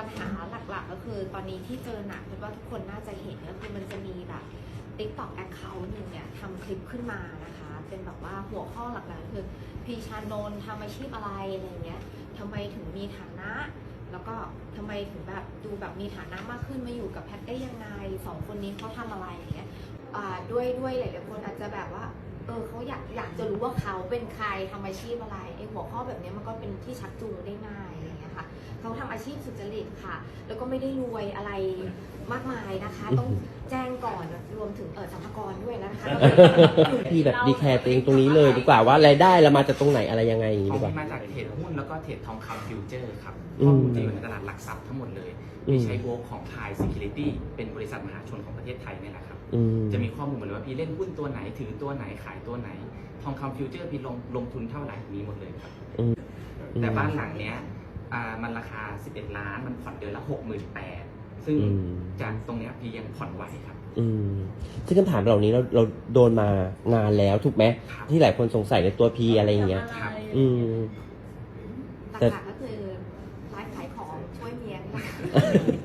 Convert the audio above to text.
ปัญหาหลักๆ ก็คือตอนนี้ที่เจอหนักคิดว่าทุกคนน่าจะเห็นก็คือมันจะมีแบบ TikTok Account หนึ่งเนี่ยทำคลิปขึ้นมานะคะ เป็นแบบว่าหัวข้อหลักๆ คือพีชานนท์ทำอาชีพอะไรอะไรเงี้ยทำไมถึงมีฐานะ แล้วก็ทำไมถึงแบบดูแบบมีฐานะมากขึ้นมาอยู่กับแพทได้ยังไงสองคนนี้เขาทำอะไรอย่างเงี้ยด้วยด้วยหลายๆคนอาจจะแบบว่า ออเขาอยากอยากจะรู้ว่าเขาเป็นใครทำอาชีพอะไรไอ้หัวข้อแบบนี้มันก็เป็นที่ชักจูงได้ง่ายอะไรอย่างเงี้ยค่ะเขาทำอาชีพสุจริตค่ะ แล้วก็ไม่ได้รวยอะไรมากมายนะคะ ต้องแจ้ง ก่อนรวมถึงเออสัมภาระด้วยนะคะพี่แบบดีแคร์ตัวเองตรงนี้เลยดีกว่าว่ารายได้เรามาจากตรงไหนอะไรยังไงอย่างนี้ขอดีงกว่าที่มาจากเทรดหุ้นแล้วก็เทรดทองคำฟิวเจอร์ครับอืมข้อมูลจะอยู่ในตลาดหลักทรัพย์ทั้งหมดเลยอืมพี่ใช้โวกของไทย Security เป็นบริษัทมหาชนของประเทศไทยนี่แหละครับอืมจะมีข้อมูลหมดเลยว่าพี่เล่นหุ้นตัวไหนถือตัวไหนขายตัวไหน ทองคำฟิวเจอร์พี่ลงลงทุนเท่าไหร่มีหมดเลยครับอืมแต่บ้านหลังเนี้ยอ่ามันราคา 11 ล้าน มันผ่อนเดือนละ 68,000 ซึ่งอืมจากตรงเนี้ยพี่ยังผ่อนไหวครับ อืมซึ่งคำถามเหล่านี้เราเราโดนมานานแล้วถูกไหมครับ ที่หลายคนสงสัยในตัวพีอะไรอย่างเงี้ย ครับ อืม หลักๆก็คือไลฟ์ขายของช่วยเมียนี่แหละ